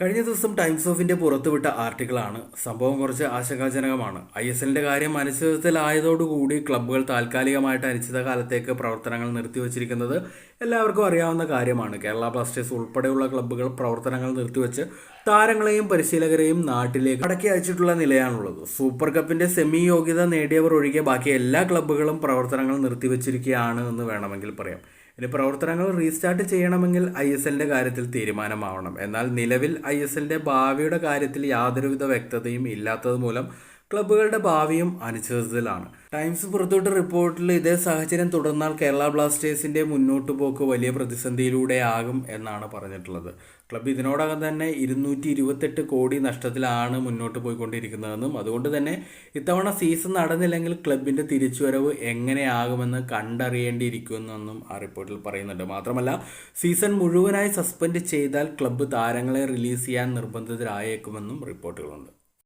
കഴിഞ്ഞ ദിവസം ടൈംസ് ഓഫിന്റെ പുറത്തുവിട്ട ആർട്ടിക്കിളാണ്. സംഭവം കുറച്ച് ആശങ്കാജനകമാണ്. ഐ എസ് എല്ലിന്റെ കാര്യം അനിശ്ചിതത്തിലായതോടുകൂടി ക്ലബ്ബുകൾ താൽക്കാലികമായിട്ട് അനിശ്ചിതകാലത്തേക്ക് പ്രവർത്തനങ്ങൾ നിർത്തിവച്ചിരിക്കുന്നത് എല്ലാവർക്കും അറിയാവുന്ന കാര്യമാണ്. കേരള ബ്ലാസ്റ്റേഴ്സ് ഉൾപ്പെടെയുള്ള ക്ലബ്ബുകൾ പ്രവർത്തനങ്ങൾ നിർത്തിവെച്ച് താരങ്ങളെയും പരിശീലകരെയും നാട്ടിലേക്ക് അടക്കി അയച്ചിട്ടുള്ള നിലയാണുള്ളത്. സൂപ്പർ കപ്പിന്റെ സെമി യോഗ്യത നേടിയവർ ഒഴികെ ബാക്കി എല്ലാ ക്ലബ്ബുകളും പ്രവർത്തനങ്ങൾ നിർത്തിവച്ചിരിക്കുകയാണ് എന്ന് വേണമെങ്കിൽ പറയാം. ഇനി പ്രവർത്തനങ്ങൾ റീസ്റ്റാർട്ട് ചെയ്യണമെങ്കിൽ ഐ എസ് എല്ലിന്റെ കാര്യത്തിൽ തീരുമാനമാവണം. എന്നാൽ നിലവിൽ ഐ എസ് എല്ലിന്റെ ഭാവിയുടെ കാര്യത്തിൽ യാതൊരുവിധ വ്യക്തതയും ഇല്ലാത്തത് മൂലം ക്ലബ്ബുകളുടെ ഭാവിയും അനിശ്ചിതത്തിലാണ് ടൈംസ് പുറത്തുവിട്ട റിപ്പോർട്ടിൽ ഇതേ സാഹചര്യം തുടർന്നാൽ കേരള ബ്ലാസ്റ്റേഴ്സിന്റെ മുന്നോട്ട് പോക്ക് വലിയ പ്രതിസന്ധിയിലൂടെ ആകും എന്നാണ് പറഞ്ഞിട്ടുള്ളത്. ക്ലബ്ബ് ഇതിനോടകം തന്നെ ഇരുന്നൂറ്റി ഇരുപത്തെട്ട് കോടി നഷ്ടത്തിലാണ് മുന്നോട്ട് പോയിക്കൊണ്ടിരിക്കുന്നതെന്നും അതുകൊണ്ട് തന്നെ ഇത്തവണ സീസൺ നടന്നില്ലെങ്കിൽ ക്ലബിന്റെ തിരിച്ചുവരവ് എങ്ങനെയാകുമെന്ന് കണ്ടറിയേണ്ടിയിരിക്കുമെന്നും ആ റിപ്പോർട്ടിൽ പറയുന്നുണ്ട്. മാത്രമല്ല സീസൺ മുഴുവനായി സസ്പെൻഡ് ചെയ്താൽ ക്ലബ്ബ് താരങ്ങളെ റിലീസ് ചെയ്യാൻ നിർബന്ധിതരായേക്കുമെന്നും റിപ്പോർട്ടുകളുണ്ട്.